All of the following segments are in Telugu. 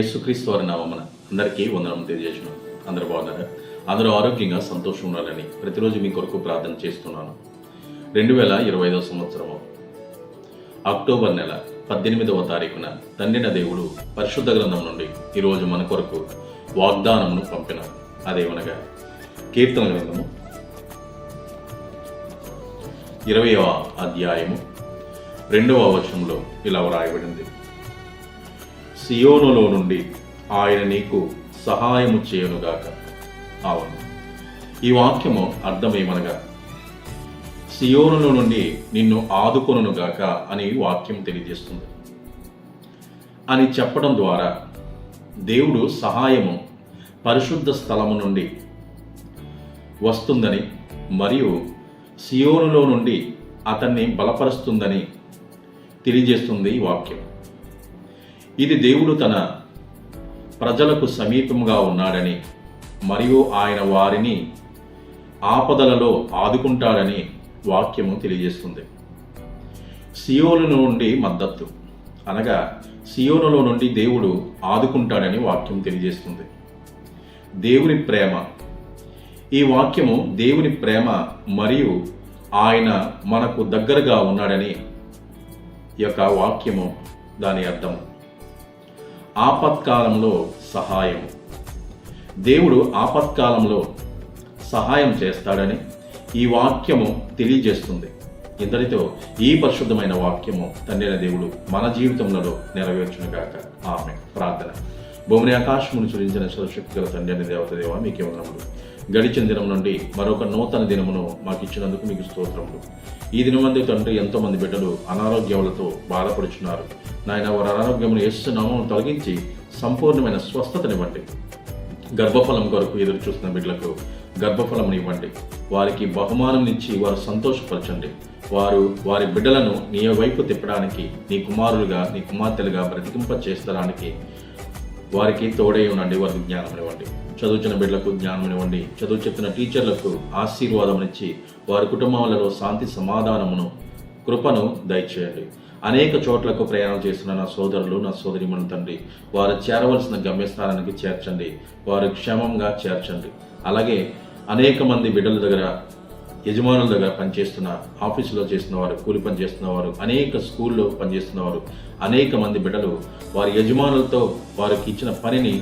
యేసుక్రీస్తు వారి నామమున అందరికీ వందనం తెలియజేసిన అందరు బాగున్నారా? అందరూ ఆరోగ్యంగా సంతోషం ఉండాలని ప్రతిరోజు మీ కొరకు ప్రార్థన చేస్తున్నాను. రెండు వేల ఇరవై ఐదవ సంవత్సరము అక్టోబర్ నెల పద్దెనిమిదవ తారీఖున తండ్రిన దేవుడు పరిశుద్ధ గ్రంథం నుండి ఈరోజు మన కొరకు వాగ్దానమును పంపిన అదేమనగా కీర్తన గ్రంథము ఇరవయవ అధ్యాయము రెండవ వచనంలో ఇలా వ్రాయబడింది. సియోనులో నుండి ఆయన నీకు సహాయము చేయనుగాక. అవును. ఈ వాక్యము అర్థమేమనగా సియోనులో నుండి నిన్ను ఆదుకొనుగాక అని వాక్యం తెలియజేస్తుంది. అని చెప్పడం ద్వారా దేవుడు సహాయము పరిశుద్ధ స్థలము నుండి వస్తుందని మరియు సియోనులో నుండి అతన్ని బలపరుస్తుందని తెలియజేస్తుంది ఈ వాక్యం. ఇది దేవుడు తన ప్రజలకు సమీపంగా ఉన్నాడని మరియు ఆయన వారిని ఆపదలలో ఆదుకుంటాడని వాక్యము తెలియజేస్తుంది. సియోను నుండి మద్దతు. అనగా సియోనులో నుండి దేవుడు ఆదుకుంటాడని వాక్యం తెలియజేస్తుంది. దేవుని ప్రేమ. ఈ వాక్యము దేవుని ప్రేమ మరియు ఆయన మనకు దగ్గరగా ఉన్నాడని యొక్క వాక్యము దాని అర్థము. ఆపత్కాలంలో సహాయం. దేవుడు ఆపత్కాలంలో సహాయం చేస్తాడని ఈ వాక్యము తెలియజేస్తుంది. ఇంతటితో ఈ పరిశుద్ధమైన వాక్యము తండ్రిన దేవుడు మన జీవితంలో నెరవేర్చునుగాక ఆమె ప్రార్థన. భూమిని ఆకాశమును చురించిన శక్తి గల తండ్రి దేవత దేవ మీకే వందనములు. గడిచిన దినం నుండి మరొక నూతన దినమును మాకు ఇచ్చినందుకు మీకు స్తోత్రములు. ఈ దినమందు తండ్రి ఎంతో మంది బిడ్డలు అనారోగ్యములతో బాధపడుచున్నారు. నాయన వారి అనారోగ్యమును ఎస్సు నామం తొలగించి సంపూర్ణమైన స్వస్థతనివ్వండి. గర్భఫలం కొరకు ఎదురు చూస్తున్న బిడ్డలకు గర్భఫలం ఇవ్వండి. వారికి బహుమానం ఇచ్చి వారు సంతోషపరచండి. వారు వారి బిడ్డలను నీ వైపు తిప్పడానికి నీ కుమారులుగా నీ కుమార్తెలుగా బ్రతికింప చేస్తడానికి వారికి తోడై ఉండండి వారికి జ్ఞానం ఇవ్వండి. చదువుచిన బిడ్డలకు జ్ఞానం ఇవ్వండి. చదువు చెప్పిన టీచర్లకు ఆశీర్వాదమునిచ్చి ఇచ్చి వారి కుటుంబాలలో శాంతి సమాధానమును కృపను దయచేయండి. అనేక చోట్లకు ప్రయాణం చేస్తున్న నా సోదరులు నా సోదరిమణి తండ్రి వారు చేరవలసిన గమ్యస్థానానికి చేర్చండి. వారు క్షేమంగా చేర్చండి. అలాగే అనేక మంది బిడ్డల దగ్గర యజమానుల దగ్గర పనిచేస్తున్న ఆఫీసులో చేస్తున్న వారు కూలి పని చేస్తున్న వారు అనేక స్కూల్లో పనిచేస్తున్న వారు అనేక మంది బిడ్డలు వారి యజమానులతో వారికి ఇచ్చిన పనిని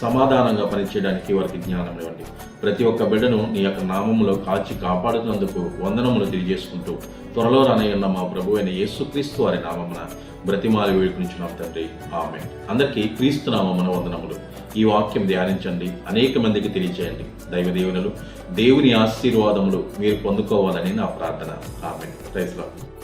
సమాధానంగా పనిచేయడానికి వారికి జ్ఞానం ఇవ్వండి. ప్రతి ఒక్క బిడ్డను నీ యొక్క నామములో కాచి కాపాడుతున్నందుకు వందనములు తెలియజేసుకుంటూ త్వరలో రానయ్యున్న మా ప్రభు అయిన యేసుక్రీస్తు వారి నామమున బ్రతిమాలి వేడుకునిచున్నాం తండ్రి. ఆమె అందరికీ క్రీస్తు నామమున వందనములు. ఈ వాక్యం ధ్యానించండి. అనేక మందికి తెలియచేయండి. దైవ దేవునులు దేవుని ఆశీర్వాదములు మీరు పొందుకోవాలని నా ప్రార్థన. ఆమె రైతులు